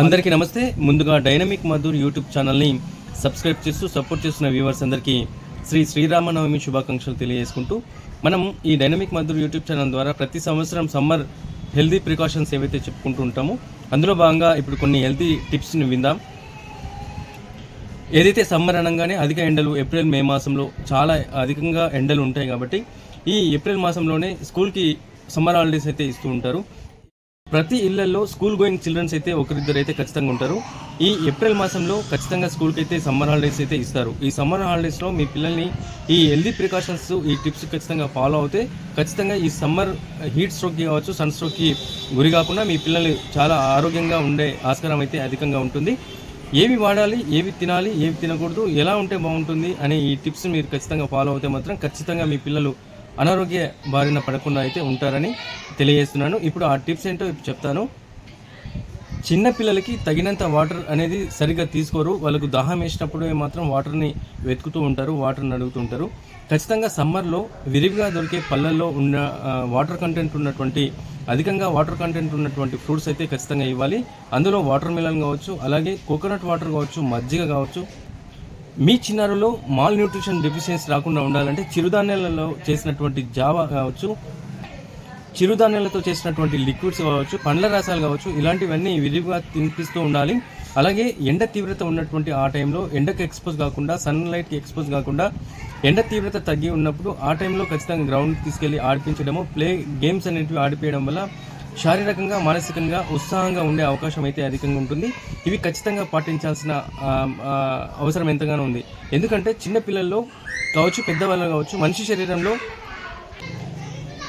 అందరికీ నమస్తే. ముందుగా డైనమిక్ మధుర్ యూట్యూబ్ ఛానల్ని సబ్స్క్రైబ్ చేస్తూ సపోర్ట్ చేస్తున్న వ్యూవర్స్ అందరికీ శ్రీ శ్రీరామనవమి శుభాకాంక్షలు తెలియజేసుకుంటూ మనం ఈ డైనమిక్ మధుర్ యూట్యూబ్ ఛానల్ ద్వారా ప్రతి సంవత్సరం సమ్మర్ హెల్తీ ప్రికాషన్స్ ఏవైతే చెప్పుకుంటూ ఉంటామో అందులో భాగంగా ఇప్పుడు కొన్ని హెల్తీ టిప్స్ని విందాం. ఏదైతే సమ్మర్ అనగానే అధిక ఎండలు ఏప్రిల్ మే మాసంలో చాలా అధికంగా ఎండలు ఉంటాయి కాబట్టి ఈ ఏప్రిల్ మాసంలోనే స్కూల్కి సమ్మర్ హాలిడేస్ అయితే ఇస్తూ ఉంటారు. ప్రతి ఇళ్ళలో స్కూల్ గోయింగ్ చిల్డ్రన్స్ అయితే ఒకరిద్దరు అయితే ఖచ్చితంగా ఉంటారు. ఈ ఏప్రిల్ మాసంలో ఖచ్చితంగా స్కూల్కి అయితే సమ్మర్ హాలిడేస్ అయితే ఇస్తారు. ఈ సమ్మర్ హాలిడేస్లో మీ పిల్లల్ని ఈ హెల్దీ ప్రికాషన్స్ ఈ టిప్స్ ఖచ్చితంగా ఫాలో అవుతే ఖచ్చితంగా ఈ సమ్మర్ హీట్ స్ట్రోక్కి కావచ్చు సన్ స్ట్రోక్కి గురి కాకుండా మీ పిల్లలు చాలా ఆరోగ్యంగా ఉండే ఆస్కారం అయితే అధికంగా ఉంటుంది. ఏవి వాడాలి ఏవి తినాలి ఏవి తినకూడదు ఎలా ఉంటే బాగుంటుంది అనే ఈ టిప్స్ మీరు ఖచ్చితంగా ఫాలో అవుతే మాత్రం ఖచ్చితంగా మీ పిల్లలు అనారోగ్య బారిన పడకుండా అయితే ఉంటారని తెలియజేస్తున్నాను. ఇప్పుడు ఆ టిప్స్ ఏంటో ఇప్పుడు చెప్తాను. చిన్న పిల్లలకి తగినంత వాటర్ అనేది సరిగ్గా తీసుకోరు. వాళ్ళకు దాహం వేసినప్పుడు మాత్రం వాటర్ని వెతుకుతూ ఉంటారు వాటర్ని అడుగుతుంటారు. ఖచ్చితంగా సమ్మర్లో విరివిగా దొరికే పళ్ళల్లో ఉన్న వాటర్ కంటెంట్ ఉన్నటువంటి అధికంగా వాటర్ కంటెంట్ ఉన్నటువంటి ఫ్రూట్స్ అయితే ఖచ్చితంగా ఇవ్వాలి. అందులో వాటర్ మిలన్ కావచ్చు అలాగే కోకోనట్ వాటర్ కావచ్చు మజ్జిగ కావచ్చు మీ చిన్నారులో మాల్ న్యూట్రిషన్ డెఫిషియన్సీ రాకుండా ఉండాలంటే చిరుధాన్యాలలో చేసినటువంటి జావా కావచ్చు చిరుధాన్యాలతో చేసినటువంటి లిక్విడ్స్ కావచ్చు పండ్ల రసాలు కావచ్చు ఇలాంటివన్నీ విరివిగా తినిపిస్తూ ఉండాలి. అలాగే ఎండ తీవ్రత ఉన్నటువంటి ఆ టైంలో ఎండకు ఎక్స్పోజ్ కాకుండా సన్లైట్కి ఎక్స్పోజ్ కాకుండా ఎండ తీవ్రత తగ్గి ఉన్నప్పుడు ఆ టైంలో ఖచ్చితంగా గ్రౌండ్కి తీసుకెళ్ళి ఆడిపించడము ప్లే గేమ్స్ అనేటివి ఆడిపించడం వల్ల శారీరకంగా మానసికంగా ఉత్సాహంగా ఉండే అవకాశం అయితే అధికంగా ఉంటుంది. ఇవి ఖచ్చితంగా పాటించాల్సిన అవసరం ఎంతగానో ఉంది. ఎందుకంటే చిన్న పిల్లల్లో కావచ్చు పెద్దవాళ్ళు కావచ్చు మనిషి శరీరంలో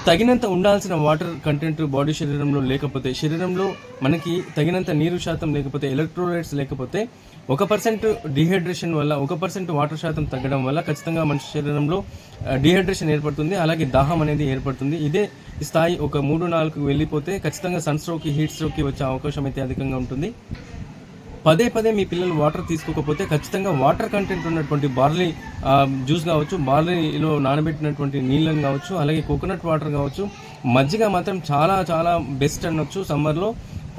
తగినంత ఉండాల్సిన వాటర్ కంటెంట్ బాడీ శరీరంలో లేకపోతే శరీరంలో మనకి తగినంత నీరు శాతం లేకపోతే ఎలక్ట్రోలైట్స్ లేకపోతే ఒక పర్సెంట్ డిహైడ్రేషన్ వల్ల ఒక పర్సెంట్ వాటర్ శాతం తగ్గడం వల్ల ఖచ్చితంగా మనిషి శరీరంలో డిహైడ్రేషన్ ఏర్పడుతుంది అలాగే దాహం అనేది ఏర్పడుతుంది. ఇదే స్థాయి ఒక మూడు నాలుగు వెళ్ళిపోతే ఖచ్చితంగా సన్ స్ట్రోక్కి హీట్ స్ట్రోక్కి వచ్చే అవకాశం అయితే అధికంగా ఉంటుంది. పదే పదే మీ పిల్లలు వాటర్ తీసుకోకపోతే ఖచ్చితంగా వాటర్ కంటెంట్ ఉన్నటువంటి బార్లీ జ్యూస్ కావచ్చు బార్లీలో నానబెట్టినటువంటి నీళ్ళని కావచ్చు అలాగే కోకోనట్ వాటర్ కావచ్చు మజ్జిగ మాత్రం చాలా చాలా బెస్ట్ అనొచ్చు సమ్మర్లో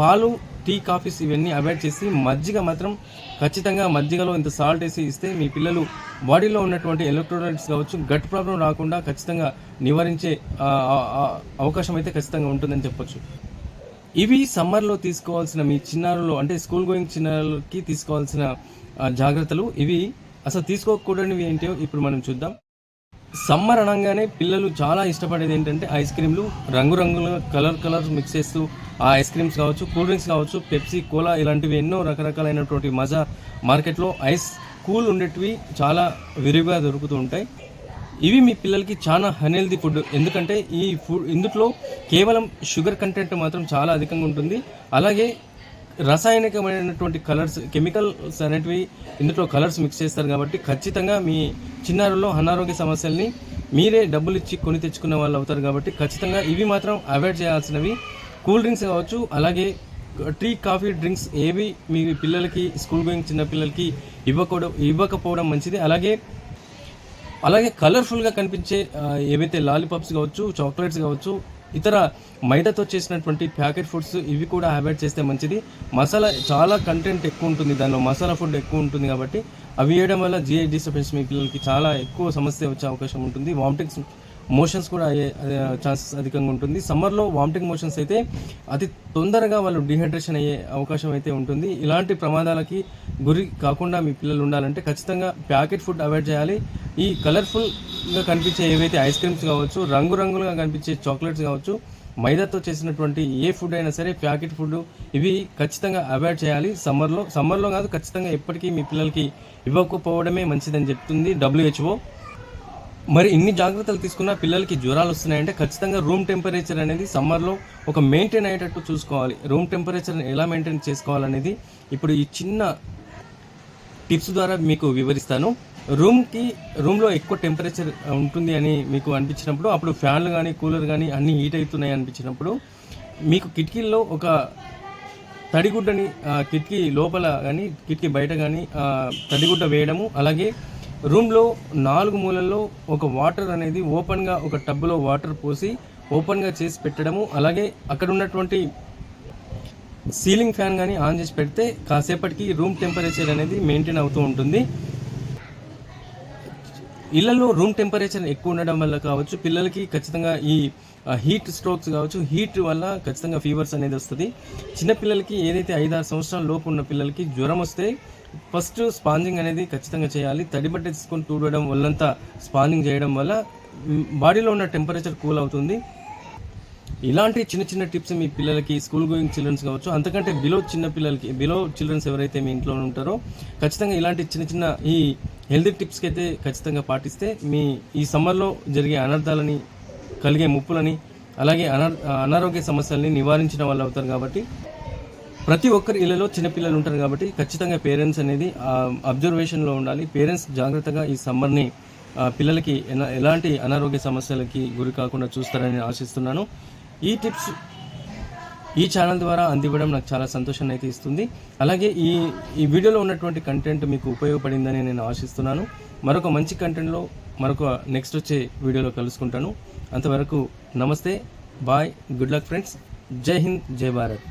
పాలు టీ కాఫీస్ ఇవన్నీ అవాయిడ్ చేసి మజ్జిగ మాత్రం ఖచ్చితంగా మజ్జిగలో ఇంత సాల్ట్ వేసి ఇస్తే మీ పిల్లలు బాడీలో ఉన్నటువంటి ఎలక్ట్రోలైట్స్ కావచ్చు గట్ ప్రాబ్లం రాకుండా ఖచ్చితంగా నివారించే అవకాశం అయితే ఖచ్చితంగా ఉంటుందని చెప్పొచ్చు. ఇవి సమ్మర్లో తీసుకోవాల్సిన మీ చిన్నారులో అంటే స్కూల్ గోయింగ్ చిన్నారులకి తీసుకోవాల్సిన జాగ్రత్తలు ఇవి. అసలు తీసుకోకూడనివి ఏంటో ఇప్పుడు మనం చూద్దాం. సమ్మర్ అనగానే పిల్లలు చాలా ఇష్టపడేది ఏంటంటే ఐస్ క్రీమ్లు రంగురంగుల కలర్ కలర్ మిక్స్ చేస్తూ ఆ ఐస్ క్రీమ్స్ కావచ్చు కూల్ డ్రింక్స్ కావచ్చు పెప్సీ కోలా ఇలాంటివి ఎన్నో రకరకాలైనటువంటి మజా మార్కెట్లో ఐస్ కూల్ ఉండేటివి చాలా విరివిగా దొరుకుతూ ఉంటాయి. ఇవి మీ పిల్లలకి చాలా అన్హెల్దీ ఫుడ్. ఎందుకంటే ఈ ఫుడ్ ఇందులో కేవలం షుగర్ కంటెంట్ మాత్రం చాలా అధికంగా ఉంటుంది. అలాగే రసాయనికమైనటువంటి కలర్స్ కెమికల్స్ అనేటివి ఇందులో కలర్స్ మిక్స్ చేస్తారు కాబట్టి ఖచ్చితంగా మీ చిన్నారుల్లో అనారోగ్య సమస్యల్ని మీరే డబ్బులు ఇచ్చి కొని తెచ్చుకునే వాళ్ళు అవుతారు కాబట్టి ఖచ్చితంగా ఇవి మాత్రం అవాయిడ్ చేయాల్సినవి. కూల్ డ్రింక్స్ కావచ్చు అలాగే టీ కాఫీ డ్రింక్స్ ఏవి మీ పిల్లలకి స్కూల్ గోయింగ్ చిన్న పిల్లలకి ఇవ్వకూడదు ఇవ్వకపోవడం మంచిది. అలాగే అలాగే కలర్ఫుల్గా కనిపించే ఏవైతే లాలీపాప్స్ కావచ్చు చాక్లెట్స్ కావచ్చు ఇతర మైదాతో చేసినటువంటి ప్యాకెట్ ఫుడ్స్ ఇవి కూడా అవాయిడ్ చేస్తే మంచిది. మసాలా చాలా కంటెంట్ ఎక్కువ ఉంటుంది. దానిలో మసాలా ఫుడ్ ఎక్కువ ఉంటుంది కాబట్టి అవి వేయడం వల్ల జిఐ డిస్టర్బెన్స్ మీ పిల్లలకి చాలా ఎక్కువ సమస్య వచ్చే అవకాశం ఉంటుంది. వామిటింగ్స్ మోషన్స్ కూడా అయ్యే ఛాన్సెస్ అధికంగా ఉంటుంది. సమ్మర్లో వామిటింగ్ మోషన్స్ అయితే అతి తొందరగా వాళ్ళు డిహైడ్రేషన్ అయ్యే అవకాశం అయితే ఉంటుంది. ఇలాంటి ప్రమాదాలకి గురి కాకుండా మీ పిల్లలు ఉండాలంటే ఖచ్చితంగా ప్యాకెట్ ఫుడ్ అవాయిడ్ చేయాలి. ఈ కలర్ఫుల్గా కనిపించే ఏవైతే ఐస్ క్రీమ్స్ కావచ్చు రంగురంగులుగా కనిపించే చాక్లెట్స్ కావచ్చు మైదాతో చేసినటువంటి ఏ ఫుడ్ అయినా సరే ప్యాకెట్ ఫుడ్ ఇవి ఖచ్చితంగా అవాయిడ్ చేయాలి. సమ్మర్లో సమ్మర్లో కాదు ఖచ్చితంగా ఎప్పటికీ మీ పిల్లలకి ఇవ్వకపోవడమే మంచిదని చెప్తుంది డబ్ల్యూహెచ్ఓ మరి ఇన్ని జాగ్రత్తలు తీసుకున్నా పిల్లలకి జ్వరాలు వస్తున్నాయంటే ఖచ్చితంగా రూమ్ టెంపరేచర్ అనేది సమ్మర్లో ఒక మెయింటైన్ అయ్యేటట్టు చూసుకోవాలి. రూమ్ టెంపరేచర్ ఎలా మెయింటైన్ చేసుకోవాలనేది ఇప్పుడు ఈ చిన్న టిప్స్ ద్వారా మీకు వివరిస్తాను. రూమ్కి రూమ్లో ఎక్కువ టెంపరేచర్ ఉంటుంది అని మీకు అనిపించినప్పుడు అప్పుడు ఫ్యాన్లు కానీ కూలర్ కానీ అన్నీ హీట్ అవుతున్నాయి అనిపించినప్పుడు మీకు కిటికీల్లో ఒక తడిగుడ్డని కిటికీ లోపల కానీ కిటికీ బయట కానీ తడిగుడ్డ వేయడము అలాగే రూమ్లో నాలుగు మూలల్లో ఒక వాటర్ అనేది ఓపెన్గా ఒక టబ్లో వాటర్ పోసి ఓపెన్గా చేసి పెట్టడము అలాగే అక్కడ ఉన్నటువంటి సీలింగ్ ఫ్యాన్ కానీ ఆన్ చేసి పెడితే కాసేపటికి రూమ్ టెంపరేచర్ అనేది మెయింటైన్ అవుతూ ఉంటుంది. ఇళ్ళలో రూమ్ టెంపరేచర్ ఎక్కువ ఉండడం వల్ల కావచ్చు పిల్లలకి ఖచ్చితంగా ఈ హీట్ స్ట్రోక్స్ కావచ్చు హీట్ వల్ల ఖచ్చితంగా ఫీవర్స్ అనేది వస్తుంది. చిన్నపిల్లలకి ఏదైతే ఐదారు సంవత్సరాల లోపు ఉన్న పిల్లలకి జ్వరం వస్తే ఫస్ట్ స్పాంజింగ్ అనేది ఖచ్చితంగా చేయాలి. తడి బట్ట తీసుకొని తూడడం వల్లంతా స్పాంజింగ్ చేయడం వల్ల బాడీలో ఉన్న టెంపరేచర్ కూల్ అవుతుంది. ఇలాంటి చిన్న చిన్న టిప్స్ మీ పిల్లలకి స్కూల్ గోయింగ్ చిల్డ్రన్స్ కావచ్చు. అంతకంటే బిలో చిన్న పిల్లలకి బిలో చిల్డ్రన్స్ ఎవరైతే మీ ఇంట్లో ఉంటారో ఖచ్చితంగా ఇలాంటి చిన్న చిన్న ఈ హెల్తీ టిప్స్కి అయితే ఖచ్చితంగా పాటిస్తే మీ ఈ సమ్మర్లో జరిగే అనర్థాలని కలిగే ముప్పులని అలాగే అనారోగ్య సమస్యల్ని నివారించిన వాళ్ళు అవుతారు కాబట్టి ప్రతి ఒక్కరి ఇళ్ళలో చిన్నపిల్లలు ఉంటారు కాబట్టి ఖచ్చితంగా పేరెంట్స్ అనేది అబ్జర్వేషన్లో ఉండాలి. పేరెంట్స్ జాగ్రత్తగా ఈ సమ్మర్ని పిల్లలకి ఎలాంటి అనారోగ్య సమస్యలకి గురి కాకుండా చూస్తారని ఆశిస్తున్నాను. ఈ టిప్స్ ఈ ఛానల్ ద్వారా అందివ్వడం నాకు చాలా సంతోషాన్ని అయితే ఇస్తుంది. అలాగే ఈ ఈ వీడియోలో ఉన్నటువంటి కంటెంట్ మీకు ఉపయోగపడిందని నేను ఆశిస్తున్నాను. మరొక మంచి కంటెంట్లో మరొక నెక్స్ట్ వచ్చే వీడియోలో కలుసుకుంటాను. అంతవరకు నమస్తే బాయ్ గుడ్ లక్ ఫ్రెండ్స్ జై హింద్ జై భారత్.